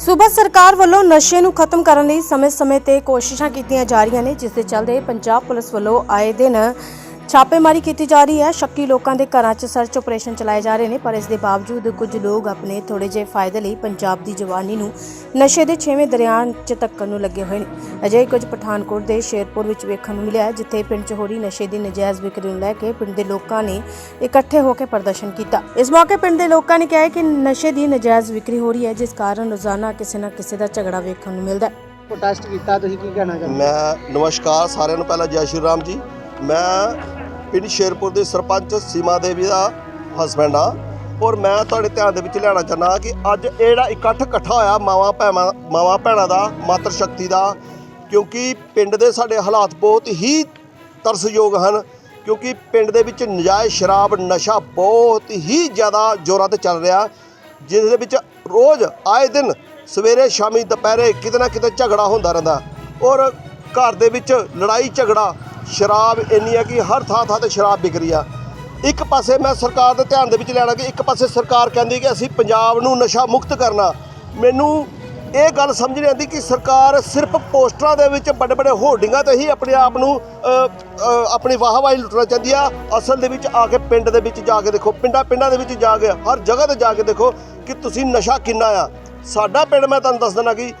ਸੂਬਾ ਸਰਕਾਰ ਵੱਲੋਂ ਨਸ਼ੇ ਨੂੰ ਖਤਮ ਕਰਨ ਲਈ ਸਮੇਂ-ਸਮੇਂ ਤੇ ਕੋਸ਼ਿਸ਼ਾਂ ਕੀਤੀਆਂ ਜਾ ਰਹੀਆਂ ਨੇ, ਜਿਸ ਦੇ ਚੱਲਦੇ ਪੰਜਾਬ ਪੁਲਿਸ ਵੱਲੋਂ ਆਏ ਦਿਨ ਛਾਪੇਮਾਰੀ ਕੀਤੀ ਜਾ ਰਹੀ ਹੈ। ਸ਼ੱਕੀ ਲੋਕਾਂ ਦੇ ਘਰਾਂ 'ਚ ਸਰਚ ਆਪਰੇਸ਼ਨ ਚਲਾਏ ਜਾ ਰਹੇ ਨੇ ਪਰ ਇਸ ਦੇ ਬਾਵਜੂਦ ਕੁਝ ਲੋਕ ਆਪਣੇ ਥੋੜੇ ਜਿਹੇ ਫਾਇਦੇ ਲਈ ਪੰਜਾਬ ਦੀ ਜਵਾਨੀ ਨੂੰ ਨਸ਼ੇ ਦੇ ਛੇਵੇਂ ਦਰਿਆ 'ਚ ਧੱਕਣ ਨੂੰ ਲੱਗੇ ਹੋਏ ਨੇ। ਅਜਿਹੇ ਕੁਝ ਪਠਾਨਕੋਟ ਦੇ ਸ਼ੇਰਪੁਰ ਵਿੱਚ ਵੇਖਣ ਨੂੰ ਮਿਲਿਆ ਹੈ, ਜਿੱਥੇ ਪਿੰਡ 'ਚ ਹੋ ਰਹੀ ਨਸ਼ੇ ਦੀ ਨਜਾਇਜ਼ ਵਿਕਰੀ ਨੂੰ ਲੈ ਕੇ ਪਿੰਡ ਦੇ ਲੋਕਾਂ ਨੇ ਇਕੱਠੇ ਹੋ ਕੇ ਪ੍ਰਦਰਸ਼ਨ ਕੀਤਾ। ਇਸ ਮੌਕੇ ਪਿੰਡ ਦੇ ਲੋਕਾਂ ਨੇ ਕਿਹਾ ਕਿ ਨਸ਼ੇ ਦੀ ਨਜਾਇਜ਼ ਵਿਕਰੀ ਹੋ ਰਹੀ ਹੈ ਜਿਸ ਕਾਰਨ ਰੋਜ਼ਾਨਾ ਕਿਸੇ ਨਾ ਕਿਸੇ ਦਾ ਝਗੜਾ ਵੇਖਣ ਨੂੰ ਮਿਲਦਾ ਹੈ। ਪ੍ਰੋਟੈਸਟ ਕੀਤਾ ਤੁਸੀਂ ਕੀ ਕਹਿਣਾ ਚਾਹੁੰਦੇ ਮੈਂ ਨਮਸਕਾਰ ਸਾਰਿਆਂ ਨੂੰ ਪਹਿਲਾਂ ਜੈ ਸ਼੍ਰੀ ਰਾਮ ਜੀ। ਮੈਂ ਪਿੰਡ ਸ਼ੇਰਪੁਰ ਦੇ ਸਰਪੰਚ ਸੀਮਾ ਦੇਵੀ ਦਾ ਹਸਬੈਂਡ ਆ। ਔਰ ਮੈਂ ਤੁਹਾਡੇ ਧਿਆਨ ਦੇ ਵਿੱਚ ਲਿਆਉਣਾ ਚਾਹੁੰਦਾ ਕਿ ਅੱਜ ਇਹ ਜਿਹੜਾ ਇਕੱਠ ਇਕੱਠਾ ਹੋਇਆ ਮਾਵਾਂ ਭੈਣਾਂ ਮਾਵਾਂ ਭੈਣਾਂ ਦਾ, ਮਾਤਰ ਸ਼ਕਤੀ ਦਾ, ਕਿਉਂਕਿ ਪਿੰਡ ਦੇ ਸਾਡੇ ਹਾਲਾਤ ਬਹੁਤ ਹੀ ਤਰਸਯੋਗ ਹਨ, ਕਿਉਂਕਿ ਪਿੰਡ ਦੇ ਵਿੱਚ ਨਜਾਇਜ਼ ਸ਼ਰਾਬ ਨਸ਼ਾ ਬਹੁਤ ਹੀ ਜ਼ਿਆਦਾ ਜ਼ੋਰਾਂ ਤੇ ਚੱਲ ਰਿਹਾ, ਜਿਸ ਦੇ ਵਿੱਚ ਰੋਜ਼ ਆਏ ਦਿਨ ਸਵੇਰੇ ਸ਼ਾਮੀ ਦੁਪਹਿਰੇ ਕਿਤੇ ਨਾ ਕਿਤੇ ਝਗੜਾ ਹੁੰਦਾ ਰਹਿੰਦਾ। ਔਰ ਘਰ ਦੇ ਵਿੱਚ ਲੜਾਈ ਝਗੜਾ ਸ਼ਰਾਬ ਇੰਨੀ ਹੈ ਕਿ ਹਰ ਥਾਂ ਥਾਂ ਤੇ ਸ਼ਰਾਬ ਵਿਕ ਰਹੀ ਆ। ਇੱਕ ਪਾਸੇ ਮੈਂ ਸਰਕਾਰ ਦੇ ਧਿਆਨ ਦੇ ਵਿੱਚ ਲੈਣਾ ਕਿ ਇੱਕ ਪਾਸੇ ਸਰਕਾਰ ਕਹਿੰਦੀ ਕਿ ਅਸੀਂ ਪੰਜਾਬ ਨੂੰ ਨਸ਼ਾ ਮੁਕਤ ਕਰਨਾ। ਮੈਨੂੰ ਇਹ ਗੱਲ ਸਮਝ ਨਹੀਂ ਆਉਂਦੀ ਕਿ ਸਰਕਾਰ ਸਿਰਫ ਪੋਸਟਰਾਂ ਦੇ ਵਿੱਚ ਵੱਡੇ ਵੱਡੇ ਹੋਰਡਿੰਗਾਂ ਤੇ ਹੀ ਆਪਣੇ ਆਪ ਨੂੰ ਅ, ਅ, ਆਪਣੀ ਵਾਹਵਾਹੀ ਲੁੱਟਣਾ ਚਾਹੁੰਦੀ ਆ। ਅਸਲ ਦੇ ਵਿੱਚ ਆ ਕੇ ਪਿੰਡ ਦੇ ਵਿੱਚ ਜਾ ਕੇ ਦੇਖੋ ਪਿੰਡਾਂ ਪਿੰਡਾਂ ਦੇ ਵਿੱਚ ਜਾ ਕੇ ਹਰ ਜਗ੍ਹਾ ਤੇ ਜਾ ਕੇ ਦੇਖੋ ਕਿ ਤੁਸੀਂ ਨਸ਼ਾ ਕਿੰਨਾ ਆ। ਸਾਡਾ ਪਿੰਡ ਮੈਂ ਤੁਹਾਨੂੰ ਦੱਸ ਦਿੰਦਾ ਕਿ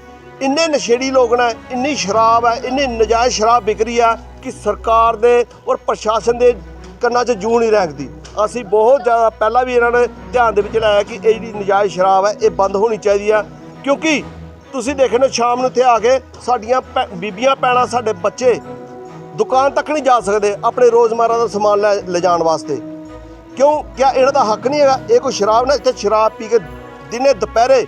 ਇੰਨੇ ਨਸ਼ੇੜੀ ਲੋਕ ਨੇ, ਇੰਨੀ ਸ਼ਰਾਬ ਹੈ, ਇੰਨੀ ਨਜਾਇਜ਼ ਸ਼ਰਾਬ ਵਿਕਰੀ ਆ ਕਿ ਸਰਕਾਰ ਦੇ ਔਰ ਪ੍ਰਸ਼ਾਸਨ ਦੇ ਕੰਨਾਂ 'ਚ ਜੂ ਨਹੀਂ ਰੈਂਕਦੀ ਅਸੀਂ ਬਹੁਤ ਜ਼ਿਆਦਾ ਪਹਿਲਾਂ ਵੀ ਇਹਨਾਂ ਨੇ ਧਿਆਨ ਦੇ ਵਿੱਚ ਲਾਇਆ ਕਿ ਇਹ ਜਿਹੜੀ ਨਜਾਇਜ਼ ਸ਼ਰਾਬ ਹੈ, ਇਹ ਬੰਦ ਹੋਣੀ ਚਾਹੀਦੀ ਆ ਕਿਉਂਕਿ ਤੁਸੀਂ ਦੇਖੋ ਸ਼ਾਮ ਨੂੰ ਇੱਥੇ ਆ ਕੇ ਸਾਡੀਆਂ ਭੈ- ਬੀਬੀਆਂ ਪੈਣਾ ਸਾਡੇ ਬੱਚੇ ਦੁਕਾਨ ਤੱਕ ਨਹੀਂ ਜਾ ਸਕਦੇ ਆਪਣੇ ਰੋਜ਼ਮਰਰਾ ਦਾ ਸਮਾਨ ਲੈ, ਲਿਜਾਣ ਵਾਸਤੇ। ਕਿਉਂ? ਕਿਆ ਇਹਨਾਂ ਦਾ ਹੱਕ ਨਹੀਂ ਹੈਗਾ? ਇਹ ਕੋਈ ਸ਼ਰਾਬ ਨਾ, ਇੱਥੇ ਸ਼ਰਾਬ ਪੀ ਕੇ ਦਿਨੇ ਦੁਪਹਿਰੇ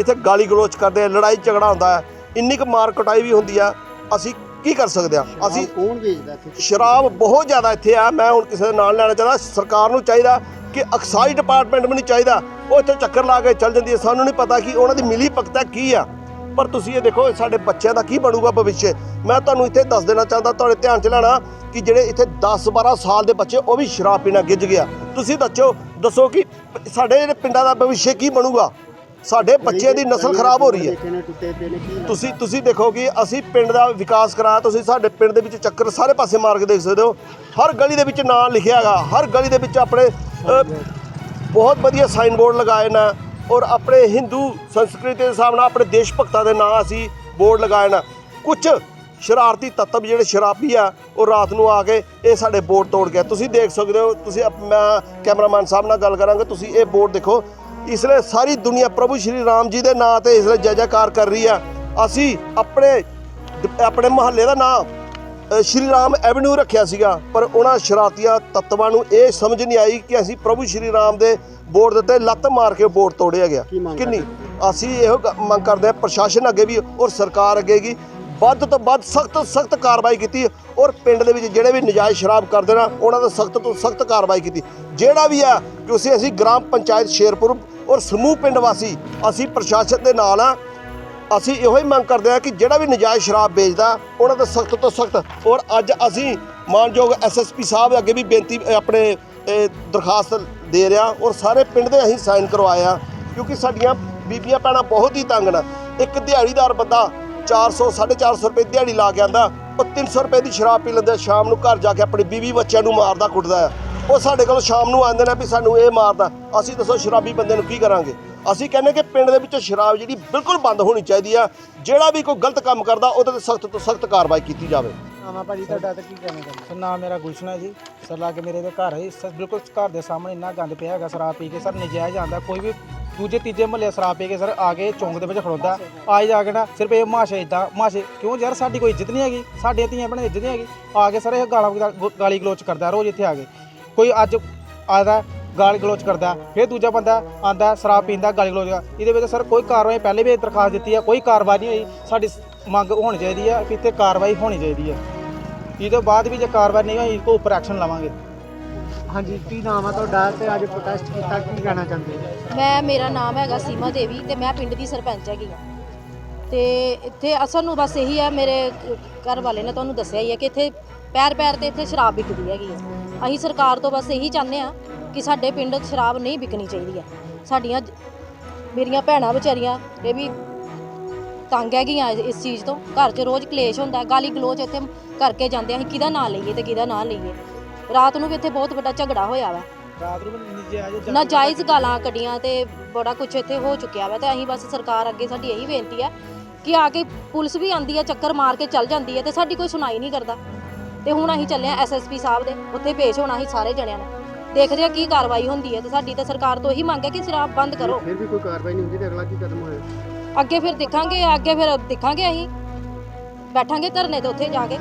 ਇੱਥੇ ਗਾਲੀ ਗਲੋਚ ਕਰਦੇ ਆ ਲੜਾਈ ਝਗੜਾ ਹੁੰਦਾ ਹੈ। ਇੰਨੀ ਕੁ ਮਾਰ ਕੁਟਾਈ ਵੀ ਹੁੰਦੀ ਆ ਅਸੀਂ ਕੀ ਕਰ ਸਕਦੇ ਆ? ਅਸੀਂ ਕੌਣ ਵੇਚਦਾ ਇੱਥੇ? ਸ਼ਰਾਬ ਬਹੁਤ ਜ਼ਿਆਦਾ ਇੱਥੇ ਆ ਮੈਂ ਹੁਣ ਕਿਸੇ ਦੇ ਨਾਲ ਲੈਣਾ ਚਾਹਦਾ ਸਰਕਾਰ ਨੂੰ ਚਾਹੀਦਾ ਕਿ ਐਕਸਾਈਜ਼ ਡਿਪਾਰਟਮੈਂਟ ਵੀ ਨਹੀਂ ਚਾਹੀਦਾ। ਉਹ ਇੱਥੇ ਚੱਕਰ ਲਾ ਕੇ ਚੱਲ ਜਾਂਦੀ ਹੈ ਸਾਨੂੰ ਨਹੀਂ ਪਤਾ ਕਿ ਉਹਨਾਂ ਦੀ ਮਿਲੀ ਭਗਤਾ ਕੀ ਆ। ਪਰ ਤੁਸੀਂ ਇਹ ਦੇਖੋ ਸਾਡੇ ਬੱਚਿਆਂ ਦਾ ਕੀ ਬਣੂਗਾ ਭਵਿੱਖ? ਮੈਂ ਤੁਹਾਨੂੰ ਇੱਥੇ ਦੱਸ ਦੇਣਾ ਚਾਹੁੰਦਾ ਤੁਹਾਡੇ ਧਿਆਨ ਚ ਲੈਣਾ ਕਿ ਜਿਹੜੇ ਇੱਥੇ 10 12 ਸਾਲ ਦੇ ਬੱਚੇ ਉਹ ਵੀ ਸ਼ਰਾਬ ਪੀਣਾ ਗਿੱਜ ਗਿਆ ਤੁਸੀਂ ਦੱਸੋ ਦੱਸੋ ਕਿ ਸਾਡੇ ਜਿਹੜੇ ਪਿੰਡਾਂ ਦਾ ਭਵਿੱਖ ਕੀ ਬਣੂਗਾ? ਸਾਡੇ ਬੱਚਿਆਂ ਦੀ ਨਸਲ ਖਰਾਬ ਹੋ ਰਹੀ ਹੈ। ਤੁਸੀਂ ਤੁਸੀਂ ਦੇਖੋ ਕਿ ਅਸੀਂ ਪਿੰਡ ਦਾ ਵਿਕਾਸ ਕਰਾਇਆ ਤੁਸੀਂ ਸਾਡੇ ਪਿੰਡ ਦੇ ਵਿੱਚ ਚੱਕਰ ਸਾਰੇ ਪਾਸੇ ਮਾਰ ਕੇ ਦੇਖ ਸਕਦੇ ਹੋ। ਹਰ ਗਲੀ ਦੇ ਵਿੱਚ ਨਾਂ ਲਿਖਿਆ ਹੈਗਾ ਹਰ ਗਲੀ ਦੇ ਵਿੱਚ ਆਪਣੇ ਬਹੁਤ ਵਧੀਆ ਸਾਈਨ ਬੋਰਡ ਲਗਾਏ ਨੇ ਔਰ ਆਪਣੇ ਹਿੰਦੂ ਸੰਸਕ੍ਰਿਤੀ ਦੇ ਹਿਸਾਬ ਨਾਲ ਆਪਣੇ ਦੇਸ਼ ਭਗਤਾਂ ਦੇ ਨਾਂ ਅਸੀਂ ਬੋਰਡ ਲਗਾਏ ਨੇ। ਕੁਝ ਸ਼ਰਾਰਤੀ ਤੱਤਵ ਜਿਹੜੇ ਸ਼ਰਾਬੀ ਆ ਉਹ ਰਾਤ ਨੂੰ ਆ ਕੇ ਇਹ ਸਾਡੇ ਬੋਰਡ ਤੋੜ ਗਿਆ ਤੁਸੀਂ ਦੇਖ ਸਕਦੇ ਹੋ ਤੁਸੀਂ ਮੈਂ ਕੈਮਰਾਮੈਨ ਸਾਹਿਬ ਨਾਲ ਗੱਲ ਕਰਾਂਗੇ ਤੁਸੀਂ ਇਹ ਬੋਰਡ ਦੇਖੋ ਇਸ ਲਈ ਸਾਰੀ ਦੁਨੀਆ ਪ੍ਰਭੂ ਸ਼੍ਰੀ ਰਾਮ ਜੀ ਦੇ ਨਾਂ ਤੇ ਇਸ ਲਈ ਜੈ ਜੈਕਾਰ ਕਰ ਰਹੀ ਆ। ਅਸੀਂ ਆਪਣੇ ਆਪਣੇ ਮਹੱਲੇ ਦਾ ਨਾਂ ਸ਼੍ਰੀ ਰਾਮ ਐਵਨਿਊ ਰੱਖਿਆ ਸੀਗਾ ਪਰ ਉਹਨਾਂ ਸ਼ਰਾਰਤੀਆਂ ਤੱਤਵਾਂ ਨੂੰ ਇਹ ਸਮਝ ਨਹੀਂ ਆਈ ਕਿ ਅਸੀਂ ਪ੍ਰਭੂ ਸ਼੍ਰੀ ਰਾਮ ਦੇ ਬੋਰਡ ਦੇ ਉੱਤੇ ਲੱਤ ਮਾਰ ਕੇ ਬੋਰਡ ਤੋੜਿਆ ਗਿਆ। ਕਿੰਨੀ? ਅਸੀਂ ਇਹੋ ਮੰਗ ਕਰਦੇ ਹਾਂ ਪ੍ਰਸ਼ਾਸਨ ਅੱਗੇ ਵੀ ਔਰ ਸਰਕਾਰ ਅੱਗੇ ਵੀ ਵੱਧ ਤੋਂ ਵੱਧ ਸਖਤ ਸਖਤ ਕਾਰਵਾਈ ਕੀਤੀ ਔਰ ਪਿੰਡ ਦੇ ਵਿੱਚ ਜਿਹੜੇ ਵੀ ਨਜਾਇਜ਼ ਸ਼ਰਾਬ ਕਰਦੇ ਨਾ ਉਹਨਾਂ ਦਾ ਸਖਤ ਤੋਂ ਸਖਤ ਕਾਰਵਾਈ ਕੀਤੀ। ਜਿਹੜਾ ਵੀ ਆ ਕਿ ਉਸੇ ਅਸੀਂ ਗ੍ਰਾਮ ਪੰਚਾਇਤ ਸ਼ੇਰਪੁਰ ਔਰ ਸਮੂਹ ਪਿੰਡ ਵਾਸੀ, ਅਸੀਂ ਪ੍ਰਸ਼ਾਸਨ ਦੇ ਨਾਲ ਆ। ਅਸੀਂ ਇਹੋ ਹੀ ਮੰਗ ਕਰਦੇ ਹਾਂ ਕਿ ਜਿਹੜਾ ਵੀ ਨਜਾਇਜ਼ ਸ਼ਰਾਬ ਵੇਚਦਾ, ਉਹਨਾਂ ਦਾ ਸਖਤ ਤੋਂ ਸਖਤ। ਔਰ ਅੱਜ ਅਸੀਂ ਮਾਨਯੋਗ ਐਸਐਸਪੀ ਸਾਹਿਬ ਅੱਗੇ ਵੀ ਬੇਨਤੀ ਆਪਣੇ ਦਰਖਾਸਤ ਦੇ ਰਿਹਾ ਔਰ ਸਾਰੇ ਪਿੰਡ ਦੇ ਅਸੀਂ ਸਾਈਨ ਕਰਵਾਏ ਆ, ਕਿਉਂਕਿ ਸਾਡੀਆਂ ਬੀਬੀਆਂ ਭੈਣਾਂ ਬਹੁਤ ਹੀ ਤੰਗ ਨੇ। ਇੱਕ ਦਿਹਾੜੀਦਾਰ ਬੰਦਾ 400 450 ਰੁਪਏ ਦਿਹਾੜੀ ਲਾ ਕੇ ਆਂਦਾ, ਉਹ 300 ਰੁਪਏ ਦੀ ਸ਼ਰਾਬ ਪੀ ਲੈਂਦਾ, ਸ਼ਾਮ ਨੂੰ ਘਰ ਜਾ ਕੇ ਆਪਣੀ ਬੀਵੀ ਬੱਚਿਆਂ ਨੂੰ ਮਾਰਦਾ, ਕੁੱਟਦਾ। ਹੈ ਉਹ ਸਾਡੇ ਕੋਲ ਸ਼ਾਮ ਨੂੰ ਆਉਂਦੇ ਨੇ ਵੀ ਸਾਨੂੰ ਇਹ ਮਾਰਦਾ। ਅਸੀਂ ਦੱਸੋ ਸ਼ਰਾਬੀ ਬੰਦੇ ਨੂੰ ਕੀ ਕਰਾਂਗੇ? ਅਸੀਂ ਕਹਿੰਦੇ ਕਿ ਪਿੰਡ ਦੇ ਵਿੱਚ ਸ਼ਰਾਬ ਜਿਹੜੀ ਬਿਲਕੁਲ ਬੰਦ ਹੋਣੀ ਚਾਹੀਦੀ ਆ। ਜਿਹੜਾ ਵੀ ਕੋਈ ਗਲਤ ਕੰਮ ਕਰਦਾ ਉਹਦੇ ਤੇ ਸਖਤ ਤੋਂ ਸਖਤ ਕਾਰਵਾਈ ਕੀਤੀ ਜਾਵੇ। ਆਮਾ ਭਾਜੀ ਤੁਹਾਡਾ ਤੇ ਕੀ ਕਹਿਣਾ ਚਾਹੁੰਦੇ? ਸਰ ਨਾਮ ਮੇਰਾ ਗੁਲਸ਼ਨ ਹੈ ਜੀ। ਸਰ ਲਾ ਕੇ ਮੇਰੇ ਦੇ ਘਰ ਹੈ ਸਰ ਬਿਲਕੁਲ ਘਰ ਦੇ ਸਾਹਮਣੇ ਇੰਨਾ ਗੰਦ ਪਿਆ ਹੈਗਾ ਸ਼ਰਾਬ ਪੀ ਕੇ। ਸਰ ਨਜਾਇਜ਼ ਆਂਦਾ ਕੋਈ ਵੀ ਦੂਜੇ ਤੀਜੇ ਮਹੱਲੇ ਸ਼ਰਾਬ ਪੀ ਕੇ ਸਰ ਆ ਕੇ ਚੌਂਕ ਦੇ ਵਿੱਚ ਖੜੋਦਾ ਆਏ ਜਾ ਕੇ ਨਾ ਸਿਰਫ ਇਹ ਮਾਸ਼ੇ ਇਦਾਂ ਮਾਸ਼ੇ। ਕਿਉਂ ਯਾਰ ਸਾਡੀ ਕੋਈ ਇੱਜ਼ਤ ਨਹੀਂ ਹੈਗੀ? ਸਾਡੀਆਂ ਧੀਆਂ ਭੈਣਾਂ ਇੱਜ਼ਤ ਨਹੀਂ ਹੈਗੀ? ਆ ਕੇ ਸਰ ਇਹ ਗਾਲਾਂ ਗਾਲੀ ਗਲੋਚ ਕਰਦਾ ਰੋਜ਼ ਇੱਥੇ ਆ ਕੇ। ਕੋਈ ਅੱਜ ਆਦਾ ਗਾਲੀ ਗਲੋਚ ਕਰਦਾ ਫਿਰ ਦੂਜਾ ਬੰਦਾ ਆਂਦਾ ਸ਼ਰਾਬ ਪੀਂਦਾ ਗਾਲੀ ਗਲੋਚ ਕਰਦਾ। ਇਹਦੇ ਵਿੱਚ ਸਰ ਕੋਈ ਕਾਰਵਾਈ ਪਹਿਲੇ ਵੀ ਦਰਖਾਸਤ ਦਿੱਤੀ ਆ ਕੋਈ ਕਾਰਵਾਈ ਨਹੀਂ ਹੋਈ। ਸਾਡੀ ਮੰਗ ਹੋਣੀ ਚਾਹੀਦੀ ਆ ਕਿ ਇੱਥੇ ਕਾਰਵਾਈ ਹੋਣੀ ਚਾਹੀਦੀ ਆ। ਇਹ ਤੋਂ ਬਾਅਦ ਵੀ ਜੇ ਕਾਰਵਾਈ ਨਹੀਂ ਹੋਈ ਕੋ ਉੱਪਰ ਐਕਸ਼ਨ ਲਵਾਂਗੇ। ਹਾਂਜੀ ਕੀ ਨਾਮ ਆ ਤੁਹਾਡਾ ਤੇ ਅੱਜ ਪ੍ਰੋਟੈਸਟ ਕੀਤਾ ਕੀ ਕਹਿਣਾ ਚਾਹੁੰਦੇ ਹੋ? ਮੈਂ ਮੇਰਾ ਨਾਮ ਹੈਗਾ ਸੀਮਾ ਦੇਵੀ ਤੇ ਮੈਂ ਪਿੰਡ ਦੀ ਸਰਪੰਚ ਹੈਗੀ ਆ। ਤੇ ਇੱਥੇ ਅਸਲ ਨੂੰ ਬਸ ਇਹੀ ਹੈ ਮੇਰੇ ਘਰ ਵਾਲੇ ਨੇ ਤੁਹਾਨੂੰ ਦੱਸਿਆ ਹੀ ਹੈ ਕਿ ਇੱਥੇ ਪੈਰ ਪੈਰ ਤੇ ਇੱਥੇ ਸ਼ਰਾਬ ਵਿਕਦੀ ਹੈਗੀ ਹੈ ਅਸੀਂ ਸਰਕਾਰ ਤੋਂ ਬਸ ਇਹੀ ਚਾਹੁੰਦੇ ਆ ਕਿ ਸਾਡੇ ਪਿੰਡ 'ਚ ਸ਼ਰਾਬ ਨਹੀਂ ਵਿਕਣੀ ਚਾਹੀਦੀ ਹੈ। ਸਾਡੀਆਂ ਜ- ਮੇਰੀਆਂ ਭੈਣਾਂ ਵਿਚਾਰੀਆਂ ਇਹ ਵੀ ਤੰਗ ਹੈਗੀਆਂ ਇਸ- ਇਸ ਚੀਜ਼ ਤੋਂ। ਘਰ 'ਚ ਰੋਜ਼ ਕਲੇਸ਼ ਹੁੰਦਾ ਗਾਲੀ ਗਲੋਚ ਇੱਥੇ ਕਰਕੇ ਜਾਂਦੇ ਆ, ਅਸੀਂ ਕਿਹਦਾ ਨਾਂ ਲਈਏ ਤੇ ਕਿਹਦਾ ਨਾਂ ਲਈਏ। ਰਾਤ ਨੂੰ ਵੀ ਇੱਥੇ ਬਹੁਤ ਵੱਡਾ ਝਗੜਾ ਹੋਇਆ ਵਾ। ਰਾਤ ਨੂੰ ਨਾਜਾਇਜ਼ ਗਾਲਾਂ ਕੱਢੀਆਂ ਤੇ ਬੜਾ ਕੁਝ ਇੱਥੇ ਹੋ ਚੁੱਕਿਆ ਵਾ ਤੇ ਅਸੀਂ ਬਸ ਸਰਕਾਰ ਅੱਗੇ ਸਾਡੀ ਇਹੀ ਬੇਨਤੀ ਹੈ ਕਿ ਆ ਕੇ ਪੁਲਿਸ ਵੀ ਆਂਦੀ ਹੈ ਚੱਕਰ ਮਾਰ ਕੇ ਚੱਲ ਜਾਂਦੀ ਹੈ ਤੇ ਸਾਡੀ ਕੋਈ ਸੁਣਾਈ ਨਹੀਂ ਕਰਦਾ। ਤੇ ਹੁਣ ਅਸੀਂ ਚੱਲੇ ਆ ਐਸਐਸਪੀ ਸਾਹਿਬ ਦੇ ਉੱਥੇ ਪੇਸ਼ ਹੋਣਾ ਅਸੀਂ ਸਾਰੇ ਜਣਿਆਂ ਨੇ। ਦੇਖਦੇ ਆ ਕੀ ਕਾਰਵਾਈ ਹੁੰਦੀ ਹੈ ਤੇ ਸਾਡੀ ਤਾਂ ਸਰਕਾਰ ਤੋਂ ਇਹੀ ਮੰਗ ਹੈ ਕਿ ਸ਼ਰਾਬ ਬੰਦ ਕਰੋ। ਫਿਰ ਵੀ ਕੋਈ ਕਾਰਵਾਈ ਨਹੀਂ ਹੁੰਦੀ ਤੇ ਅਗਲਾ ਕੀ ਕਦਮ ਹੋਇਆ? ਅੱਗੇ ਫਿਰ ਦੇਖਾਂਗੇ ਅੱਗੇ ਫਿਰ ਦੇਖਾਂਗੇ ਅਸੀਂ। ਬੈਠਾਂਗੇ ਧਰਨੇ ਤੇ ਉੱਥੇ ਜਾ ਕੇ।